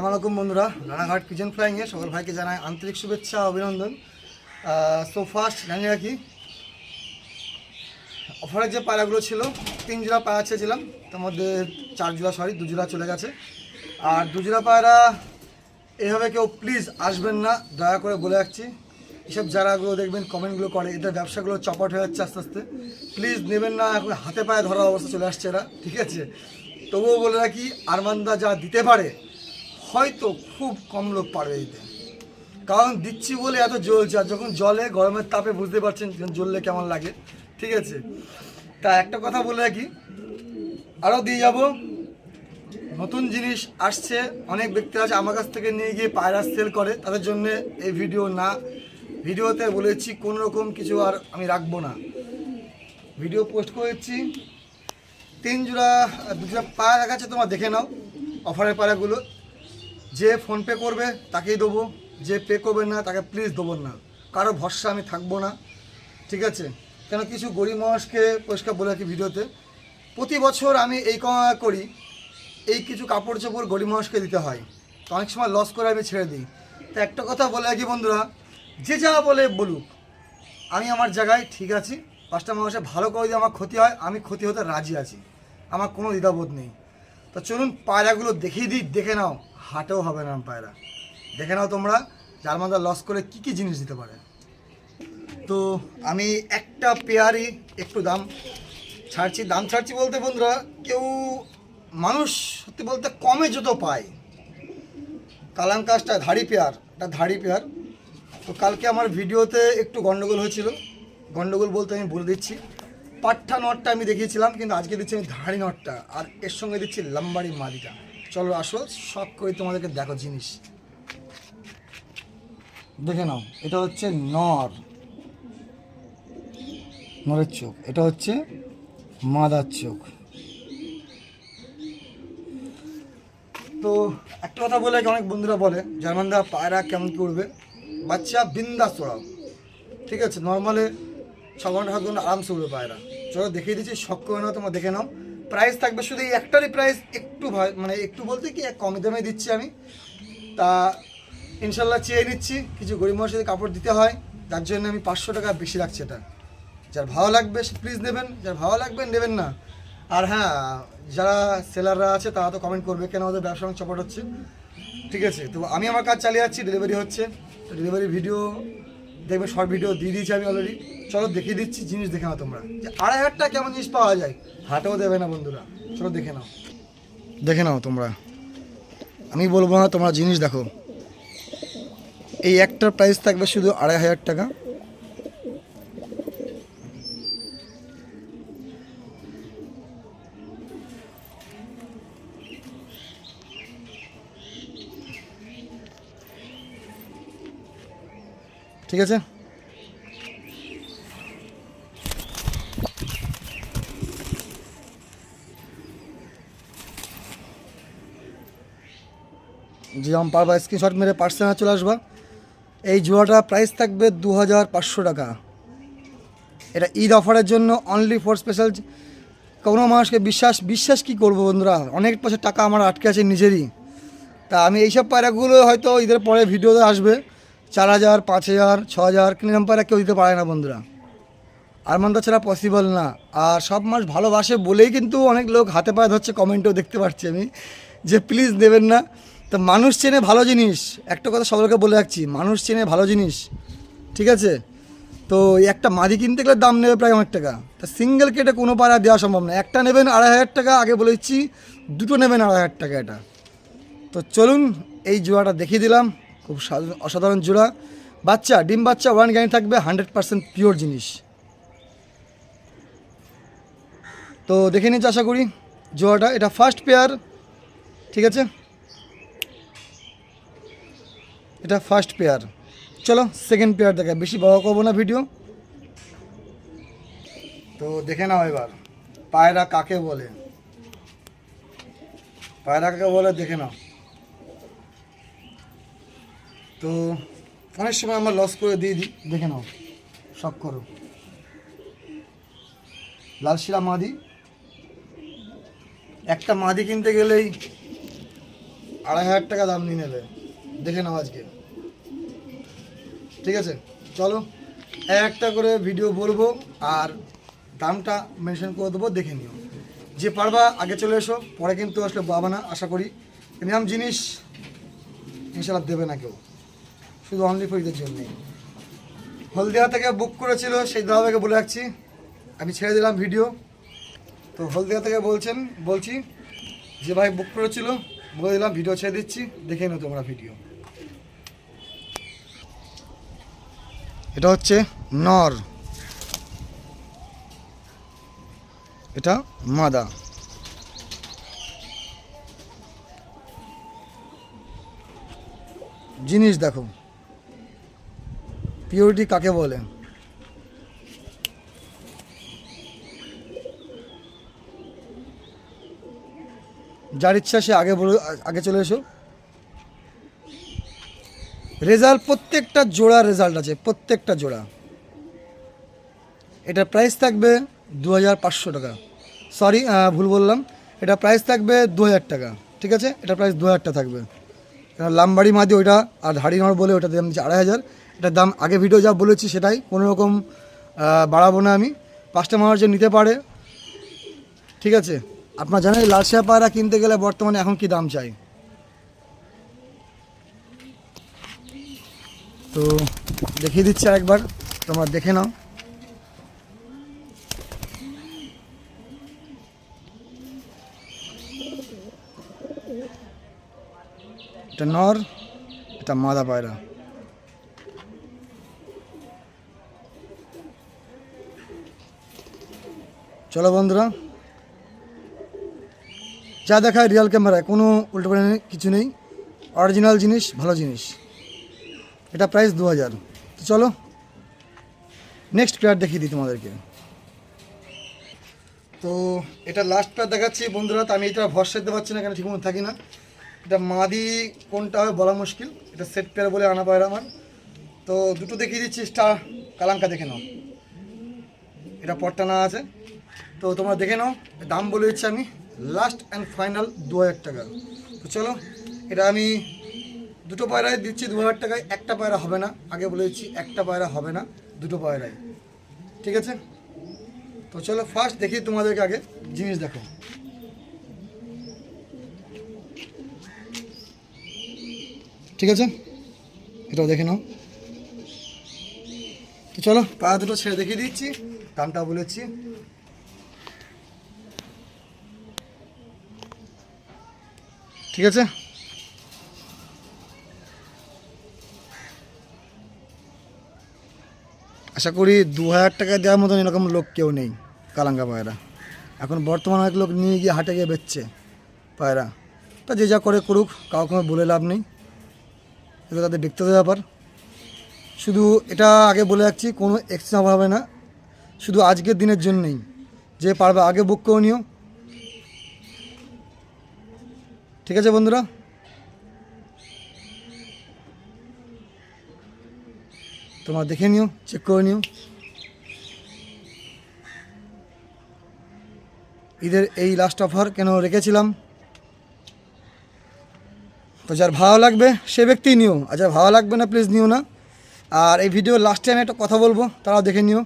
আসসালামাইকুম বন্ধুরা, রানাঘাট কিচেন ফ্লাইংয়ে সকল ভাইকে জানাই আন্তরিক শুভেচ্ছা, অভিনন্দন। সো ফার্স্ট জানিয়ে রাখি অফারের যে পায়রাগুলো ছিল, তিন জোড়া পায়রা চেয়েছিলাম, তার মধ্যে চার জোড়া সরি দু জোড়া চলে গেছে। আর দু জোড়া পায়রা এভাবে কেউ প্লিজ আসবেন না, দয়া করে বলে রাখছি। এসব যারাগুলো দেখবেন, কমেন্টগুলো করে, এদের ব্যবসাগুলো চপাট হয়ে যাচ্ছে আস্তে আস্তে। প্লিজ নেবেন না, এখন হাতে পায়ে ধরা অবস্থা চলে আসছে এরা, ঠিক আছে? তবুও বলে রাখি, আরমানদা যা দিতে পারে হয়তো খুব কম লোক পারবে দিতে। কারণ দিচ্ছি বলে এত জ্বলছে, আর যখন জলে, গরমের তাপে বুঝতে পারছেন জ্বললে কেমন লাগে, ঠিক আছে? তা একটা কথা বলে রাখি, আরও দিয়ে যাব। নতুন জিনিস আসছে, অনেক ব্যক্তি আছে আমার কাছ থেকে নিয়ে গিয়ে পায়রা সেল করে, তাদের জন্য এই ভিডিও না। ভিডিওতে বলেছি কোনো রকম কিছু আর আমি রাখব না। ভিডিও পোস্ট করেছি তিন জোড়া দুজোড়া পায়রা দেখাচ্ছে, তোমার দেখে নাও, অফারের পায়রাগুলো। যে ফোনপে করবে, তাকেই দেবো। যে পে করবে না, তাকে প্লিজ দেবো না। কারও ভরসা আমি থাকব না। ঠিক আছে? কেন কিছু গরিব মানুষকে পরিষ্কার বলে রাখি ভিডিওতে। প্রতি বছর আমি এই করি, এই কিছু কাপড় চোপড় গরিব মানুষকে দিতে হয়। তো অনেক সময় লস করে আমি ছেড়ে দিই। তো একটা কথা বলে রাখি বন্ধুরা, যে যা বলে বলুক, আমি আমার জায়গায় ঠিক আছি। পাঁচটা মানুষের ভালো করে যদি আমার ক্ষতি হয়, আমি ক্ষতি হতে রাজি আছি। আমার কোনো দ্বিধাবোধ নেই। তো চলুন পায়রাগুলো দেখিয়ে দিই, দেখে নাও। হাটেও হবে না পায়রা দেখে নাও তোমরা মধ্যে লস করে কি কি জিনিস দিতে পারে। তো আমি একটা পেয়ারই একটু দাম ছাড়ছি। দাম ছাড়ছি বলতে বন্ধুরা, কেউ মানুষ সত্যি বলতে কমে যত পায়। কালাঙ্কাসটা ধাড়ি পেয়ার এটা ধাড়ি পেয়ার। তো কালকে আমার ভিডিওতে একটু গন্ডগোল হয়েছিল। গন্ডগোল বলতে আমি বলে দিচ্ছি। পাট্টা নটটা আমি দেখিয়েছিলাম, কিন্তু আজকে দিচ্ছি আমি ধাড়ি নটটা। আর এর সঙ্গে দিচ্ছি লাম্বাড়ি মাদিটা। চলো আসো শখ করে তোমাদেরকে দেখো জিনিস। দেখে নাও, এটা হচ্ছে নর। নরের চোখ, এটা হচ্ছে মাদার চোখ। তো একটা কথা বলে অনেক বন্ধুরা বলে জার্মানদা পায়রা কেমন কি উঠবে বাচ্চা বিন্দাস চড়াও ঠিক আছে নর্মালে ছ ঘণ্টা সাত ঘণ্টা আরামসে উঠবে পায়রা। চলো দেখিয়ে দিচ্ছি, শখ করে নাও তোমরা দেখে নাও। প্রাইস থাকবে শুধু এই একটারই প্রাইস একটু মানে একটু বলতে কি কমে দামে দিচ্ছি আমি। তা ইনশাল্লাহ চেয়ে নিচ্ছি, কিছু গরিব মানুষের কাপড় দিতে হয় তার জন্য আমি পাঁচশো টাকা বেশি রাখছি এটা। যার ভালো লাগবে প্লিজ নেবেন, যার ভালো লাগবে নেবেন না। আর হ্যাঁ যারা সেলাররা আছে, তারা তো কমেন্ট করবে কেন ওদের ব্যবসা চপট হচ্ছে। ঠিক আছে, তো আমি আমার কাজ চালিয়ে যাচ্ছি ডেলিভারি হচ্ছে। ডেলিভারি ভিডিও দেখবে শর্ট ভিডিও দিয়ে দিয়েছি আমি অলরেডি চলো দেখিয়ে দিচ্ছি, জিনিস দেখে নাও তোমরা। যে আড়াই হাজার টাকা কেমন জিনিস পাওয়া যায়? হাটেও দেবে না বন্ধুরা। চলো দেখে নাও। দেখে নাও তোমরা। আমি বলব না, তোমরা জিনিস দেখো। এই একটার প্রাইস থাকবে শুধু আড়াই হাজার টাকা। ঠিক আছে? যেরকম পারবা। স্ক্রিনশট মেরে পার্সেনাল চলে আসবা। এই জুয়াটা প্রাইস থাকবে দু হাজার পাঁচশো টাকা। এটা ঈদ অফারের জন্য অনলি ফর স্পেশাল কোনো মানুষকে বিশ্বাস বিশ্বাস কি করব বন্ধুরা? অনেক পয়সা টাকা আমার আটকে আছে নিজেরই। তা আমি এইসব পায়রাগুলো হয়তো ঈদের পরে ভিডিওতে আসবে। চার হাজার, পাঁচ হাজার, ছ হাজার কীরকম পায়রা কেউ দিতে পারে না বন্ধুরা। আর আরমানদা ছাড়া পসিবল না। আর সব মানুষ ভালোবাসে বলেই কিন্তু অনেক লোক হাতে পায়ে ধরছে কমেন্টেও দেখতে পাচ্ছি আমি, যে প্লিজ দেবেন না। তো মানুষ চেনে ভালো জিনিস, একটা কথা সকলকে বলে রাখছি, মানুষ চেনে ভালো জিনিস, ঠিক আছে? তো একটা মাদি কিনতে গেলে দাম নেবে প্রায় অনেক টাকা। তা সিঙ্গেল কেটে কোনো পাড়া দেওয়া সম্ভব না। একটা নেবেন আড়াই হাজার টাকা, আগে বলে দিচ্ছি, দুটো নেবেন আড়াই হাজার টাকা এটা। তো চলুন, এই জোড়াটা দেখিয়ে দিলাম। খুব সাধা- অসাধারণ জোড়া। বাচ্চা, ডিম বাচ্চা, ওয়ান গ্যানি থাকবে, হান্ড্রেড পার্সেন্ট পিওর জিনিস। তো দেখে নিচ্ছি আশা করি জোড়াটা। এটা ফার্স্ট পেয়ার ঠিক আছে? এটা ফার্স্ট পেয়ার চলো সেকেন্ড পেয়ার দেখা বেশি বড় করব না ভিডিও তো দেখে নাও এবার। পায়রা কাকে বলে? পায়রা কাকে বলে দেখে নাও। তো অনেক সময় আমরা লস করে দিয়ে দিই। দেখে নাও শখ করো। লালশিরা মাদি। একটা মাদি কিনতে গেলেই আড়াই হাজার টাকা দাম নিয়ে নেবে। দেখে নাও আজকে। ঠিক আছে, চলো একটা করে ভিডিও বলব আর দামটা মেনশন করে দেবো, দেখে নিও। যে পারবা, আগে চলে এসো, পরে কিন্তু আসলে বাবা না, আশা করি। এরকম জিনিস ইনশাল্লাহ দেবে না কেউ। শুধু অনলি ফরিদের জন্যই হলদিয়া থেকে বুক করেছিল সেই দাদাকে বলে রাখছি। আমি ছেড়ে দিলাম ভিডিও তো হলদিয়া থেকে বলছেন, বলছি যে ভাই বুক করেছিল, বলে দিলাম ভিডিও ছেড়ে দিচ্ছি, দেখে নাও তোমরা ভিডিও এটা হচ্ছে নর। এটা মাদা। জিনিস দেখো। পিওরিটি কাকে বলে? যার ইচ্ছা সে আগে বলে, আগে চলে এসো। রেজাল্ট, প্রত্যেকটা জোড়া রেজাল্ট আছে, প্রত্যেকটা জোড়া। এটা প্রাইস থাকবে দু হাজার পাঁচশো টাকা। সরি ভুল বললাম। এটা প্রাইস থাকবে দু হাজার টাকা, ঠিক আছে? এটা প্রাইস দু হাজার টাকা থাকবে লামবাড়ি মাদি ওইটা আর হাড়ি নড় বলে ওটা দিচ্ছি আড়াই হাজার। এটার দাম আগে ভিডিও যা বলেছি সেটাই, কোনো রকম বাড়াবো না আমি। পাঁচটা যে নিতে পারে, ঠিক আছে? আপনার জানেন লাল পায়রা কিনতে গেলে বর্তমানে এখন কি দাম চাই? তো দেখিয়ে দিচ্ছি আরেকবার, তোমরা দেখে নাও। এটা নর, এটা মাদা পায়রা। চলো বন্ধুরা। যা দেখায় রিয়াল ক্যামেরায় কোনো উল্টো কিছু নেই। অরিজিনাল জিনিস, ভালো জিনিস। এটা প্রাইস দু হাজার তো চলো নেক্সট পেয়ার দেখিয়ে দিই তোমাদেরকে। তো এটা লাস্ট পেয়ার দেখাচ্ছি বন্ধুরা, তো আমি এটা ভরসা দিতে পারছি না কেন, ঠিক মতো থাকি না। এটা মাদি কোনটা হবে বলা মুশকিল, এটা সেট পেয়ার বলে আনা পায়রা আমার। তো দুটো দেখিয়ে দিচ্ছি স্টার কালাঙ্কা দেখে নাও। এটা পট্টা না আছে। তো তোমরা দেখে নাও, দাম বলে দিচ্ছি আমি লাস্ট অ্যান্ড ফাইনাল দু হাজার টাকা। তো চলো, এটা আমি দুটো পায়রায় দিচ্ছি দু হাজার টাকায়, একটা পায়রা হবে না, আগে বলে দিচ্ছি একটা পায়রা হবে না, দুটো পায়রায় ঠিক আছে? তো চলো ফার্স্ট দেখি তোমাদেরকে আগে জিনিস দেখো ঠিক আছে? এটাও দেখে নাও। তো চলো, পায়রা দুটো ছেড়ে দেখিয়ে দিচ্ছি, দামটা বলেছি ঠিক আছে? আশা করি দু হাজার টাকা দেওয়ার মতন এরকম লোক কেউ নেই, কালাঙ্গা পায়রা। এখন বর্তমানে অনেক লোক নিয়ে গিয়ে হাটে গিয়ে বেচছে পায়রা। তা যে যা করে করুক, কাউকে বলে লাভ নেই। এগুলো তাদের ব্যক্তিগত ব্যাপার। শুধু এটা আগে বলে রাখছি, কোনো এক্সট্রা হবে না। শুধু আজকের দিনের জন্যই। যে পারবে আগে বুক করে নিও। ঠিক আছে, বন্ধুরা? তোমরা দেখে নিও চেক করে নিও। ঈদের এই লাস্ট অফার কেন রেখেছিলাম? তো যার ভালো লাগবে, সে ব্যক্তিই নিও। আর যার ভালো লাগবে না প্লিজ নিও না। আর এই ভিডিও লাস্টে আমি একটা কথা বলব, তারাও দেখে নিও।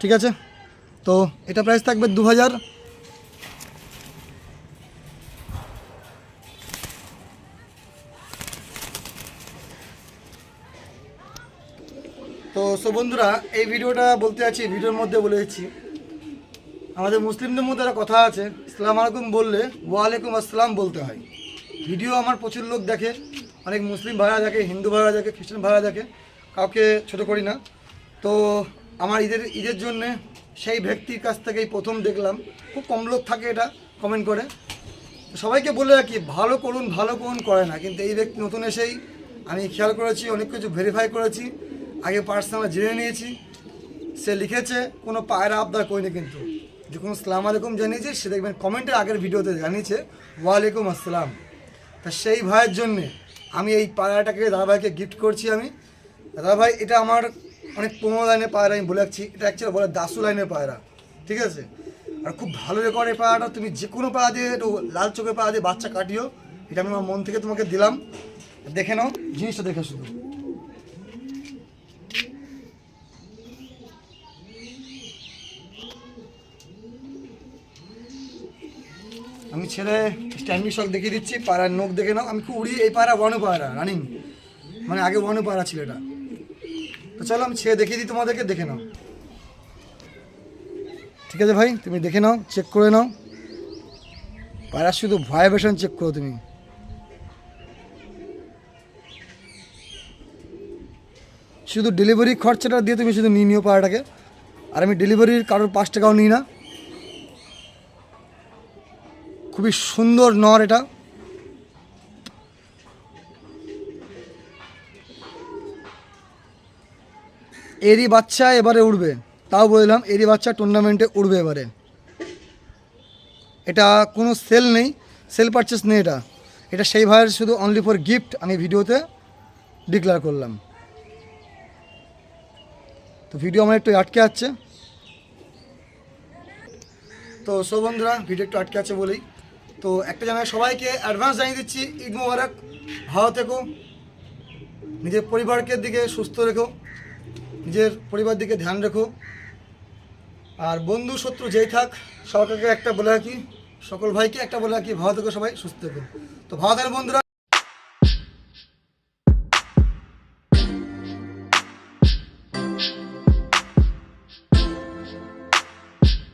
ঠিক আছে? তো এটা প্রাইস থাকবে দু হাজার তো সো বন্ধুরা, এই ভিডিওটা বলতে আছি ভিডিওর মধ্যে বলে দিচ্ছি। আমাদের মুসলিমদের মধ্যে একটা কথা আছে ইসলাম আলাইকুম বললে ওয়ালাইকুম আসসালাম বলতে হয়। ভিডিও আমার প্রচুর লোক দেখে, অনেক মুসলিম ভাড়া দেখে, হিন্দু ভাড়া দেখে, খ্রিস্টান ভাড়া দেখে, কাউকে ছোট করি না। তো আমার ঈদের ঈদের জন্যে সেই ব্যক্তির কাছ থেকেই প্রথম দেখলাম। খুব কম লোক থাকে এটা কমেন্ট করে। সবাইকে বলে রাখি, ভালো করুন ভালো করুন করে না। কিন্তু এই ব্যক্তি নতুন এসেই আমি খেয়াল করেছি, অনেক কিছু ভেরিফাই করেছি। আগে পার্সোনাল জেনে নিয়েছি। সে লিখেছে, কোনো পায়রা আবদার করিনি কিন্তু। যখন সালাম আলাইকুম জানিয়েছে, সে দেখবেন কমেন্টের আগের ভিডিওতে জানিয়েছে, ওয়ালাইকুম আসসালাম। তা সেই ভাইয়ের জন্যে আমি এই পায়রাটাকে দাদাভাইকে গিফট করছি আমি। দাদাভাই, এটা আমার অনেক পনেরো লাইনের পায়রা আমি বলে রাখছি। এটা অ্যাকচুয়ালি বলে দাসু লাইনের পায়রা। ঠিক আছে? আর খুব ভালো রেকর্ড এই পায়রাটা তুমি যে কোনো পায়রা দিয়ে একটু লাল চোখের পায়রা দিয়ে বাচ্চা কাটিও। এটা আমি আমার মন থেকে তোমাকে দিলাম। দেখে নাও, জিনিসটা দেখে শুধু। আমি ছেলে স্ট্যান্ডিং শক দেখিয়ে দিচ্ছি, পায়রার নখ দেখে নাও। আমি খুব উড়ি এই পায়রা ওয়ানও পায়রা রানিং মানে আগে ওয়ানও পায়রা ছিল এটা। তো চলো আমি ছেড়ে দেখিয়ে দিই তোমাদেরকে, দেখে নাও। ঠিক আছে ভাই, তুমি দেখে নাও চেক করে নাও। পায়রার শুধু ভাইব্রেশন চেক করো তুমি। শুধু ডেলিভারি খরচাটা দিয়ে তুমি শুধু নিয়ে নিও পায়রাটাকে আর আমি ডেলিভারির কারোর পাঁচ টাকাও নিই না। খুবই সুন্দর নর এটা। এরই বাচ্চা এবারে উঠবে তাও বললাম এরই বাচ্চা টুর্নামেন্টে উঠবে এবারে। এটা কোনো সেল নেই সেল পারচেস নেই এটা। এটা সেই ভাইয়ের শুধু অনলি ফর গিফট আমি ভিডিওতে ডিক্লেয়ার করলাম। তো ভিডিও আমার একটু আটকে আছে। তো সব বন্ধুরা ভিডিও একটু আটকে আছে বলেই। তো একটা জানাই সবাইকে অ্যাডভান্স জানিয়ে দিচ্ছি, ঈদ মোবারক। ভালো থেকো। নিজের পরিবারকে দিকে সুস্থ রেখো। নিজের পরিবার দিকে ধ্যান রেখো। আর বন্ধু, শত্রু যেই থাক সরকারকে একটা বলে রাখি, সকল ভাইকে একটা বলে রাখি ভালো থেকো সবাই সুস্থ থেকো তো ভালো বন্ধুরা